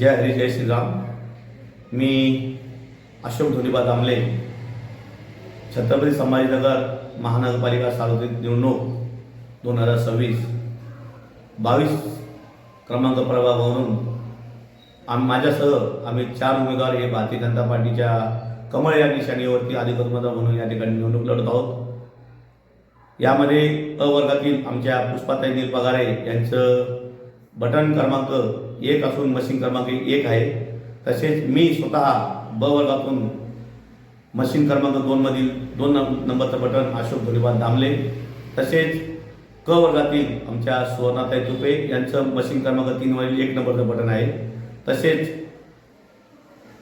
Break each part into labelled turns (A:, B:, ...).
A: जय हरी जय श्रीराम. मी अशोक धोनीबा दामले छत्रपती संभाजीनगर महानगरपालिका सार्वत्रिक निवडणूक दोन हजार सव्वीस. बावीस क्रमांक प्रभागावरून आम माझ्यासह आम्ही चार उमेदवार हे भारतीय जनता पार्टीच्या कमळ या निशाणीवरती अधिकृत उमेदवार म्हणून या ठिकाणी निवडणूक लढत आहोत. यामध्ये अवर्गातील आमच्या पुष्पाताई निलपगारे यांचं बटन क्रमांक एक असून मशीन क्रमांक एक आहे. तसेच मी स्वतः ब वर्गातून मशीन क्रमांक दोनमधील दोन नंबरचं बटन अशोक धोलीबाद दामले तसेच क वर्गातील आमच्या सुवर्णाताई तुपे यांचं मशीन क्रमांक तीनवरील एक नंबरचं बटन आहे. तसेच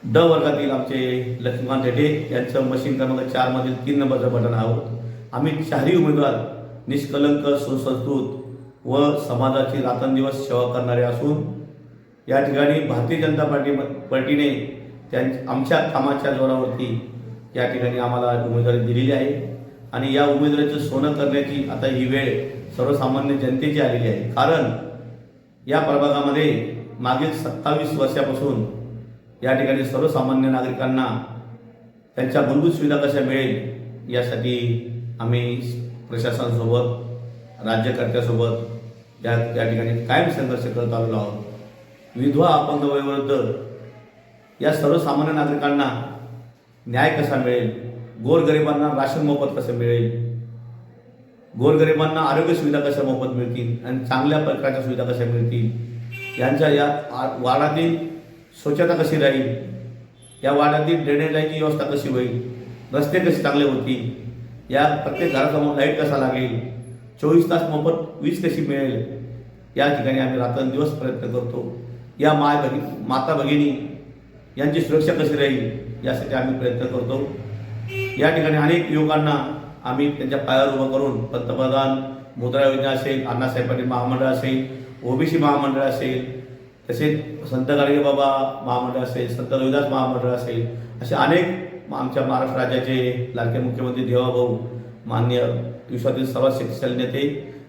A: ड वर्गातील आमचे लक्ष्मीकांत रेड्डे यांचं मशीन क्रमांक चारमधील तीन नंबरचं बटन आहोत. आम्ही चारही उमेदवार निष्कलंक सुसंस्कृत व समाजाची रात्रंदिवस सेवा करणारे असून या ठिकाणी भारतीय जनता पार्टी पार्टीने त्यां आमच्या कामाच्या जोरावरती या ठिकाणी आम्हाला उमेदवारी दिलेली आहे. आणि या उमेदवारीचं सोनं करण्याची आता ही वेळ सर्वसामान्य जनतेची आलेली आहे. कारण या प्रभागामध्ये मागील सत्तावीस वर्षापासून या ठिकाणी सर्वसामान्य नागरिकांना त्यांच्या मूलभूत सुविधा कशा मिळेल यासाठी आम्ही प्रशासनासोबत राज्यकर्त्यासोबत या या ठिकाणी कायम संघर्ष करत आलेलो आहोत. विधवा अपंग वयोवृद्ध या सर्वसामान्य नागरिकांना न्याय कसा मिळेल? गोरगरिबांना राशन मोफत कसं मिळेल? गोरगरिबांना आरोग्य सुविधा कशा मोफत मिळतील? आणि चांगल्या प्रकारच्या सुविधा कशा मिळतील? यांच्या या वाडातील वार्डातील स्वच्छता कशी राहील? या वार्डातील ड्रेनेज लाईनची व्यवस्था कशी होईल? रस्ते कसे चांगले होतील? या प्रत्येक घरासमोर लाइट कसा लागेल? चोवीस तास मोफत वीज कशी मिळेल? या ठिकाणी आम्ही रात्रंदिवस प्रयत्न करतो. या माय भगिनी माता भगिनी यांची सुरक्षा कशी राहील यासाठी आम्ही प्रयत्न करतो. या ठिकाणी अनेक युवकांना आम्ही त्यांच्या पायावर उभं करून पंतप्रधान मुद्रा योजना असेल अण्णासाहेब पाटील महामंडळ असेल ओबीसी महामंडळ असेल तसेच संत गाडगे बाबा महामंडळ असेल संत रविदास महामंडळ असेल असे अनेक आमच्या महाराष्ट्र राज्याचे लाडके मुख्यमंत्री देवाभाऊ मान्य विश्वातील सर्वात शक्तिशाली नेते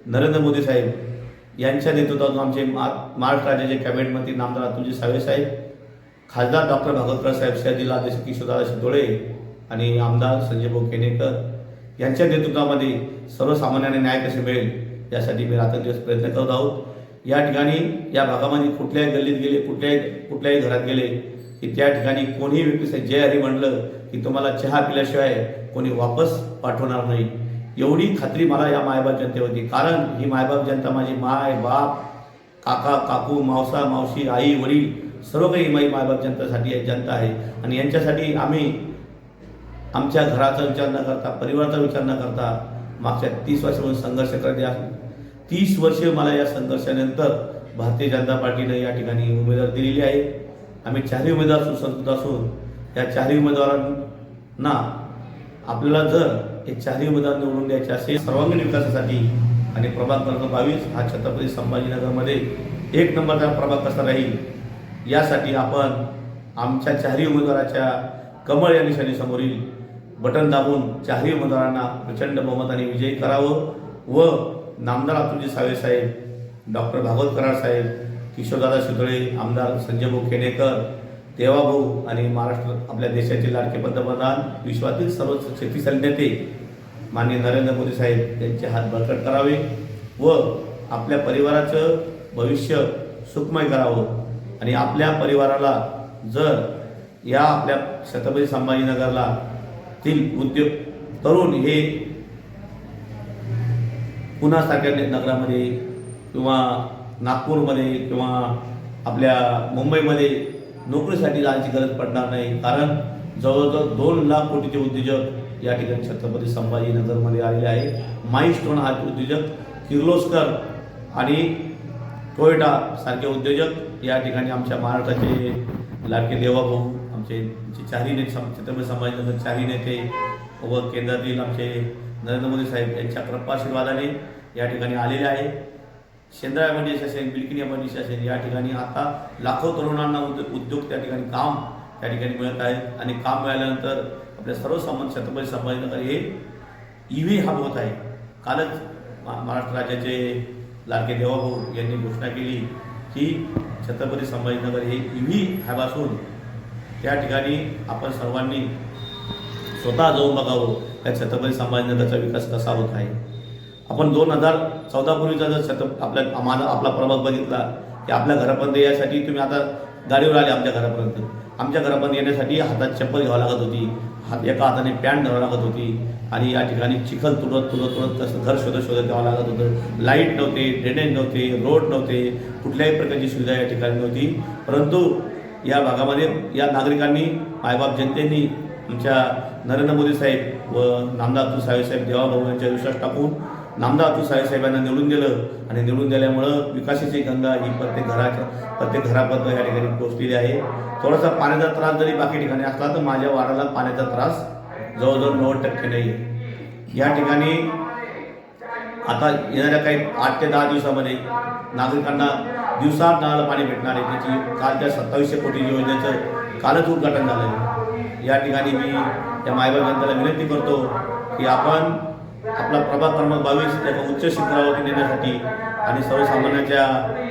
A: नरेंद्र मोदी साहेब यांच्या नेतृत्वातून आमचे मा- महाराष्ट्र राज्याचे कॅबिनेट मंत्री नामदार अतुलजी सावे साहेब खासदार डॉक्टर भागवतराव साहेब शहर जिल्हाध्यक्ष किशोरदादा शितोळे आणि आमदार संजय भाऊ केनेकर यांच्या नेतृत्वामध्ये सर्वसामान्यांना न्याय कसे मिळेल यासाठी मी रात्रदिवस प्रयत्न करत आहोत. या ठिकाणी या भागामध्ये कुठल्याही गल्लीत गेले कुठल्याही कुठल्याही घरात गेले की त्या ठिकाणी कोणीही व्यक्तीचं जय हरी म्हणलं की तुम्हाला चहा पिल्याशिवाय कोणी वापस पाठवणार नाही. एवढी खात्री मला या मायबाप जनतेवरती कारण ही मायबाप जनता माझी माय बाप काका काकू मावसा मावशी आई वडील सर्व काही माई मायबाप जनतासाठी जनता आहे. आणि यांच्यासाठी आम्ही आमच्या घराचा विचार न करता परिवाराचा विचार न करता मागच्या तीस वर्षापासून संघर्ष करते आहे तीस वर्षे मला या संघर्षानंतर भारतीय जनता पार्टीनं या ठिकाणी उमेदवार दिलेली आहे. आम्ही चारही उमेदवार सुसंस्कृत असून या चारही उमेदवारांना आपल्याला जर हे चारही मतदार निवडून द्यायचे असेल सर्वांगीण विकासासाठी आणि प्रभाग क्रमांक बावीस हा छत्रपती संभाजीनगरमध्ये एक नंबरचा प्रभाग कसा राहील यासाठी आपण आमच्या चारही उमेदवाराच्या कमळ या निशाणीसमोरील बटन दाबून चारही उमेदवारांना प्रचंड बहुमताने विजयी करावं व नामदार अतुलजी सावे साहेब डॉक्टर भागवत कराड साहेब किशोरदादा शितळे आमदार संजय भाऊ देवाभाऊ आणि महाराष्ट्र आपल्या देशाचे लाडके पंतप्रधान विश्वातील सर्व शक्तिशाली नेते माननीय नरेंद्र मोदी साहेब यांचे हात बळकट करावे व आपल्या परिवाराचं भविष्य सुखमय करावं. आणि आपल्या परिवाराला जर या आपल्या छत्रपती संभाजीनगरला तील उद्योग तरुण हे पुन्हा सारख्या नगरामध्ये किंवा नागपूरमध्ये किंवा आपल्या मुंबईमध्ये नोकरीसाठी जायची गरज पडणार नाही. कारण जवळजवळ दोन लाख कोटीचे उद्योजक या ठिकाणी छत्रपती संभाजीनगरमध्ये आलेले आहे. माईस्टोन हा उद्योजक किर्लोस्कर आणि टोयोटा सारखे उद्योजक या ठिकाणी आमच्या महाराष्ट्राचे लाडके देवाभाऊ आमचे चारही नेते छत्रपती संभाजीनगर चारही नेते व केंद्रातील आमचे नरेंद्र मोदी साहेब यांच्या कृपाशीर्वादाने या ठिकाणी आलेले आहे. शेंद्रा एमआयडीसी असेल बिल्किन असेल या ठिकाणी आता लाखो तरुणांना उद्योग उद्योग त्या ठिकाणी काम त्या ठिकाणी मिळत आहेत आणि काम मिळाल्यानंतर आपल्या सर्व संबंध छत्रपती संभाजीनगर हे ई व्ही हब होत आहे. कालच महाराष्ट्र राज्याचे लाडके देवाभाऊ यांनी घोषणा केली की छत्रपती संभाजीनगर हे ई व्ही हॅब असून त्या ठिकाणी आपण सर्वांनी स्वतः जाऊन बघावं. त्या छत्रपती संभाजीनगरचा विकास कसा होत आहे. आपण दोन हजार चौदापूर्वीचा जर छत्र आपल्या माझा आपला प्रभाग बघितला की आपल्या घरापर्यंत यासाठी तुम्ही आता गाडीवर आले आमच्या घरापर्यंत. आमच्या घरापर्यंत येण्यासाठी हातात चप्पल घ्यावं लागत होती. हात एका हाताने पॅन्ट घ्यावं लागत होती. आणि या ठिकाणी चिखल तुडत तुडत तुडत तसं घर शोधत शोधत घ्यावं लागत होतं. लाइट नव्हते ड्रेनेज नव्हते रोड नव्हते कुठल्याही प्रकारची सुविधा या ठिकाणी नव्हती. परंतु या भागामध्ये या नागरिकांनी मायबाप जनतेनी आमच्या नरेंद्र मोदी साहेब व नामदार साहेब देवाभाऊ यांच्या विश्वास टाकून नामदार अतुल साहेबांना निवडून दिलं आणि निवडून दिल्यामुळं विकासाची गंगा ही प्रत्येक घराच्या प्रत्येक घरापर्यंत या ठिकाणी पोहोचलेली आहे. थोडासा पाण्याचा त्रास जरी बाकी ठिकाणी असला तर माझ्या वाड्याला पाण्याचा त्रास जवळजवळ नव्वद टक्के नाही आहे. या ठिकाणी आता येणाऱ्या काही आठ ते दहा दिवसामध्ये नागरिकांना दिवसात नळाला पाणी भेटणार आहे. त्याची कालच्या सत्तावीसशे कोटी योजनेचं कालच उद्घाटन झालं. आहे या ठिकाणी मी त्या मायबाब जनतेला विनंती करतो की आपण आपला प्रभाग क्रमांक बावीस त्याला उच्च शिखरावरती नेण्यासाठी आणि सर्वसामान्यांच्या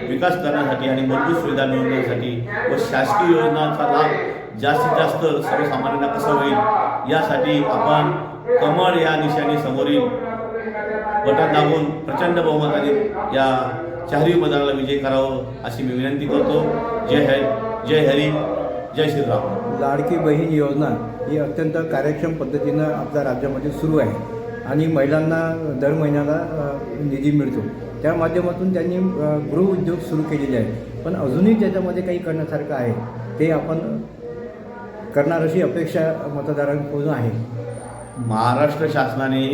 A: विकास करण्यासाठी आणि मूलभूत सुविधा मिळवण्यासाठी व शासकीय योजनांचा लाभ जास्तीत जास्त सर्वसामान्यांना कसा होईल यासाठी आपण कमळ या दिशाने समोरील बटन दाबून प्रचंड बहुमताने या चारही मतदाराला विजय करावं अशी मी विनंती करतो. जय हरी जय हरी जय श्रीराम.
B: लाडकी बहीण योजना ही अत्यंत कार्यक्षम पद्धतीनं आपल्या राज्यामध्ये सुरू आहे. आणि महिलांना दर महिन्याला निधी मिळतो. त्या माध्यमातून त्यांनी गृहउद्योग सुरू केलेले आहे पण अजूनही त्याच्यामध्ये काही करण्यासारखं आहे. ते आपण करणार अशी अपेक्षा मतदारांकडून आहे.
A: महाराष्ट्र शासनाने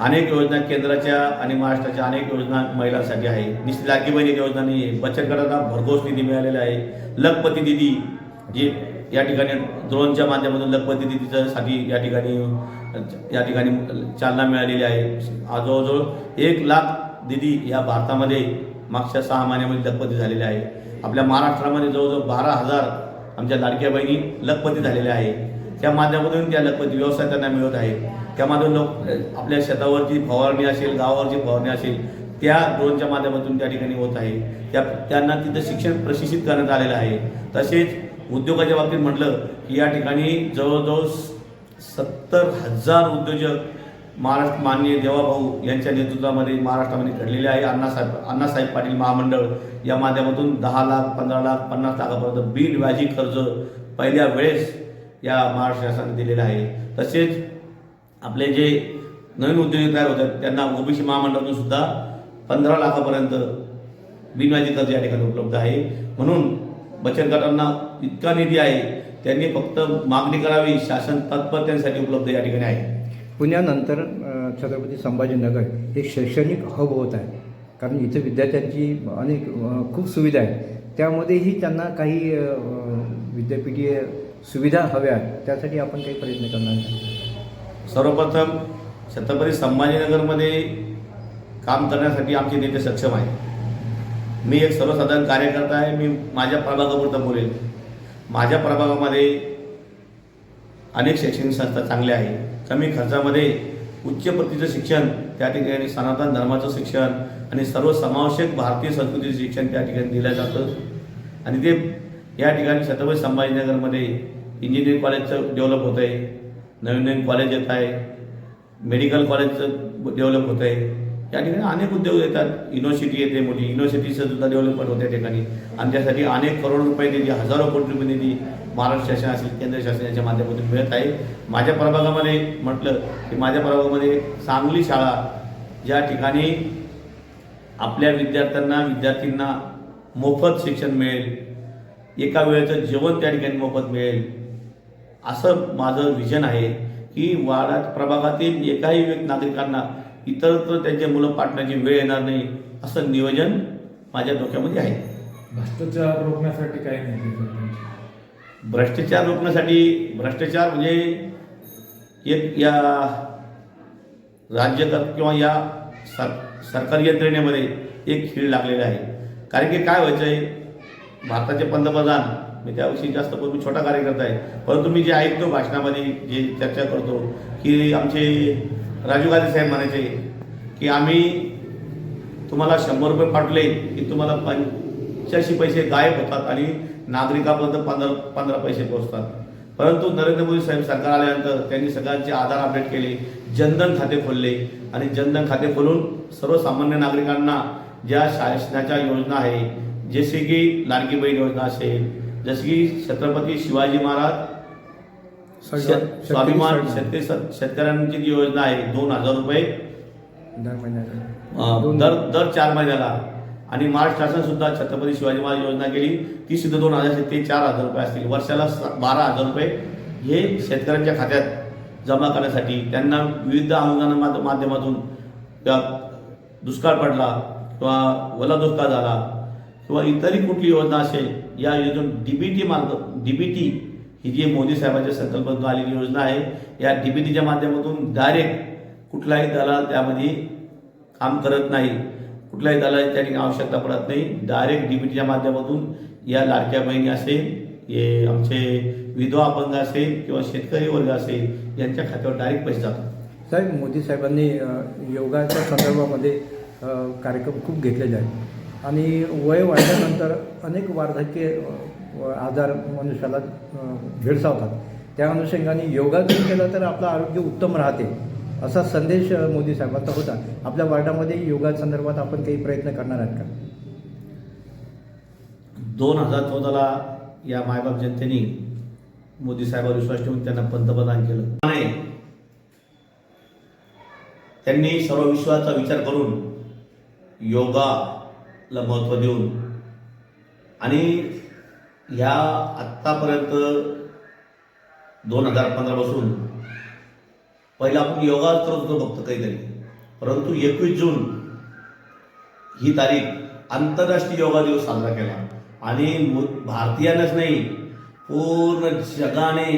A: अनेक योजना केंद्राच्या आणि महाराष्ट्राच्या अनेक योजना महिलांसाठी आहे. निश्चित लाडकी योजना नाही आहे बचत गटांना भरघोस निधी मिळालेला आहे. लखपती निधी जी या ठिकाणी ड्रोनच्या माध्यमातून लखपती दिदीच्यासाठी या ठिकाणी या ठिकाणी चालना मिळालेली आहे. आज जवळजवळ एक लाख दिदी या भारतामध्ये मागच्या सहा महिन्यामध्ये लखपती झालेल्या आहे. आपल्या महाराष्ट्रामध्ये जवळजवळ बारा हजार आमच्या लाडक्या बहिणी लखपती झालेल्या आहे. त्या माध्यमातून त्या लखपती व्यवसाय त्यांना मिळत आहे. त्या माध्यमातून लोक आपल्या शेतावरची फवारणी असेल गावावरची फवारणी असेल त्या ड्रोनच्या माध्यमातून त्या ठिकाणी होत आहे. त्या त्यांना तिथं शिक्षण प्रशिक्षित करण्यात आलेलं आहे. तसेच उद्योगाच्या बाबतीत म्हटलं की या ठिकाणी जवळजवळ सत्तर हजार उद्योजक महाराष्ट्र माननीय देवाभाऊ यांच्या नेतृत्वामध्ये महाराष्ट्रामध्ये घडलेले आहे. अण्णासाहेब अण्णासाहेब पाटील महामंडळ या माध्यमातून दहा लाख पंधरा लाख पन्नास लाखापर्यंत बिनव्याजी कर्ज पहिल्या वेळेस या महाराष्ट्र शासनाने दिलेलं आहे. तसेच आपले जे नवीन उद्योजक तयार होतात त्यांना ओबीसी महामंडळातून सुद्धा पंधरा लाखापर्यंत बिनव्याजी कर्ज या ठिकाणी उपलब्ध आहे. म्हणून बचत गटांना इतका निधी आहे त्यांनी फक्त मागणी करावी शासन तत्पर त्यांसाठी उपलब्ध या ठिकाणी आहे.
B: पुण्यानंतर छत्रपती संभाजीनगर हे शैक्षणिक हब होत आहे. कारण इथं विद्यार्थ्यांची अनेक खूप सुविधा आहे. त्यामध्येही त्यांना काही विद्यापीठीय सुविधा हव्या आहेत. त्यासाठी आपण काही प्रयत्न करणार
A: सर्वप्रथम छत्रपती संभाजीनगरमध्ये काम करण्यासाठी आमचे नेते सक्षम आहे मी एक सर्वसाधारण कार्यकर्ता आहे मी माझ्या प्रभागापुरतं बोलेल माझ्या प्रभागामध्ये अनेक शैक्षणिक संस्था चांगल्या आहेत. कमी खर्चामध्ये उच्च प्रतीचं शिक्षण त्या ठिकाणी सनातन धर्माचं शिक्षण आणि सर्वसमावेशक भारतीय संस्कृतीचं शिक्षण त्या ठिकाणी दिलं जातं. आणि ते या ठिकाणी छत्रपती संभाजीनगरमध्ये इंजिनिअरिंग कॉलेजचं डेव्हलप होत आहे नवीन नवीन कॉलेज येत आहे. मेडिकल कॉलेजचं डेव्हलप होत आहे या ठिकाणी अनेक उद्योग येतात. युनिव्हर्सिटी येते मोठी. युनिव्हर्सिटीचं सुद्धा डेव्हलपमेंट होते त्या ठिकाणी. आणि त्यासाठी अनेक करोड रुपये निधी हजारो कोटी रुपये निधी महाराष्ट्र शासन असेल केंद्र शासनाच्या माध्यमातून मिळत आहे. माझ्या प्रभागामध्ये म्हटलं की माझ्या प्रभागामध्ये चांगली शाळा ज्या ठिकाणी आपल्या विद्यार्थ्यांना विद्यार्थींना मोफत शिक्षण मिळेल एका वेळेचं जेवण त्या ठिकाणी मोफत मिळेल असं माझं विजन आहे की वाडा प्रभागातील एकाही नागरिकांना इतरत्र त्यांचे मुलं पाठण्याची वेळ येणार नाही असं नियोजन माझ्या डोक्यामध्ये आहे.
C: भ्रष्टाचार रोखण्यासाठी काही नाही
A: भ्रष्टाचार रोखण्यासाठी भ्रष्टाचार म्हणजे एक या राज्य किंवा या सर सरकारी यंत्रणेमध्ये एक खीळ लागलेला आहे. कारण की काय व्हायचं आहे भारताचे पंतप्रधान मी त्याविषयी जास्त मी छोटा कार्यकर्ता आहे परंतु मी जे ऐकतो भाषणामध्ये जे चर्चा करतो की आमचे राजीव गांधी साहेब म्हणायचे की आम्ही तुम्हाला शंभर रुपये पाठवले की तुम्हाला पंच्याऐंशी पैसे गायब होतात आणि नागरिकापर्यंत पंधरा पंधरा पैसे पोहोचतात. परंतु नरेंद्र मोदी साहेब सरकार आल्यानंतर त्यांनी सगळ्यांचे आधार अपडेट केले जनधन खाते खोलले आणि जनधन खाते खोलून सर्वसामान्य नागरिकांना ज्या शासनाच्या योजना आहे जसे की लाडकी बहीण योजना असेल जसे की छत्रपती शिवाजी महाराज स्वाभिमान शेतकरी शेतकऱ्यांची जी योजना आहे दोन हजार रुपये.
B: दर महिन्याला.
A: अं, दर दर चार महिन्याला. आणि महाराष्ट्र शासन सुद्धा छत्रपती शिवाजी महाराज योजना केली. ती सुद्धा दोन हजार ते चार हजार रुपये असतील. वर्षाला स- बारा हजार रुपये हे शेतकऱ्यांच्या खात्यात जमा करण्यासाठी त्यांना विविध अनुदाना माध्यमातून त्या दुष्काळ पडला किंवा ओला दुष्काळ झाला किंवा इतरही कुठली योजना असेल या योजनेतून डीबीटी मार्ग डीबीटी ही जी मोदी साहेबांच्या संकल्पातून आलेली योजना आहे. या डीबीटीच्या माध्यमातून डायरेक्ट कुठलाही दलाल त्यामध्ये काम करत नाही. कुठल्याही दलाल त्या ठिकाणी आवश्यकता पडत नाही. डायरेक्ट डीबीटीच्या माध्यमातून या लाडक्या बहिणी असेल हे आमचे विधवा अपंग असेल किंवा शेतकरी वर्ग असेल यांच्या खात्यावर डायरेक्ट पैसे जातात.
B: साहेब मोदी साहेबांनी योगाच्या संदर्भामध्ये कार्यक्रम खूप घेतलेले आहेत. आणि वय वाढल्यानंतर अनेक वार्धक्य आजार मनुष्याला भेडसावतात. त्या अनुषंगाने योगा जर केला तर आपलं आरोग्य उत्तम राहते असा संदेश मोदी साहेबांचा होता. आपल्या वार्डामध्ये योगा संदर्भात आपण काही प्रयत्न करणार आहात का?
A: दोन हजार चौदाला या मायबाप जनतेने मोदी साहेबांवर विश्वास ठेवून त्यांना पंतप्रधान केलं. आणि त्यांनी सर्व विश्वाचा विचार करून योगाला महत्त्व देऊन आणि ह्या आत्तापर्यंत दोन हजार पंधरापासून पहिला आपण योगा करत होतो फक्त काहीतरी. परंतु एकवीस जून ही तारीख आंतरराष्ट्रीय योगा दिवस साजरा केला. आणि भारतीयांनाच नाही पूर्ण जगाने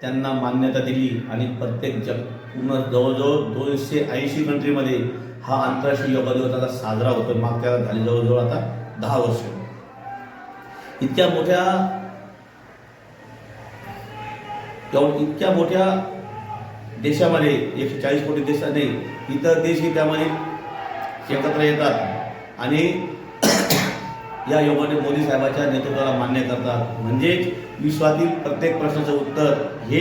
A: त्यांना मान्यता दिली आणि प्रत्येक जग पूर्ण जवळजवळ दोनशे ऐंशी कंट्रीमध्ये हा आंतरराष्ट्रीय योगा दिवस आता साजरा होतो मागच्या झाली जवळजवळ आता दहा वर्ष. इतक्या मोठ्या इतक्या मोठ्या देशामध्ये एकशे चाळीस कोटी देशात नाही इतर देशही त्यामध्ये एकत्र येतात. आणि या योगाने मोदी साहेबाच्या नेतृत्वाला मान्य करतात. म्हणजेच विश्वातील प्रत्येक प्रश्नाचं उत्तर हे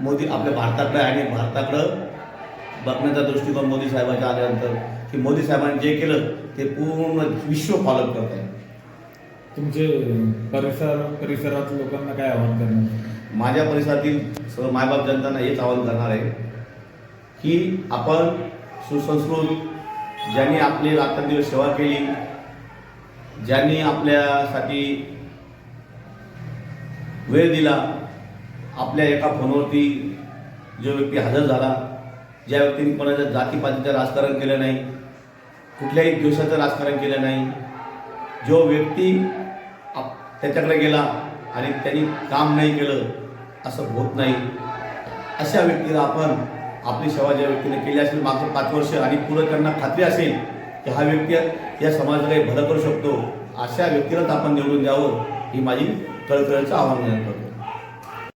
A: मोदी आपल्या भारताकडे आणि भारताकडं बघण्याचा दृष्टिकोन मोदी साहेबाच्या आल्यानंतर. की मोदी साहेबांनी जे केलं ते पूर्ण विश्व फॉलो करत आहे
C: तुमचे परिसर परिसरात लोकांना काय आवाहन करणार?
A: माझ्या परिसरातील सर्व मायबाप जनतांना हेच आवाहन करणार आहे की आपण सुसंस्कृत ज्यांनी आपली रात्रंदिवस सेवा केली ज्यांनी आपल्यासाठी वेळ दिला आपल्या एका फोनवरती जो व्यक्ती हजर झाला ज्या व्यक्तीने कोणाच्या जातीपातीचं राजकारण केलं नाही कुठल्याही दिवसाचं राजकारण केलं नाही जो व्यक्ती आप त्याच्याकडे गेला आणि त्यांनी काम नाही केलं असं होत नाही. अशा व्यक्तीला आपण आपली सेवा ज्या व्यक्तीने केली असेल मागचे पाच वर्ष आणि पुढं त्यांना खात्री असेल की हा व्यक्ती या समाजाला काही भलं करू शकतो अशा व्यक्तीलाच आपण निवडून द्यावं ही माझी कळकळीचं आव्हान करतो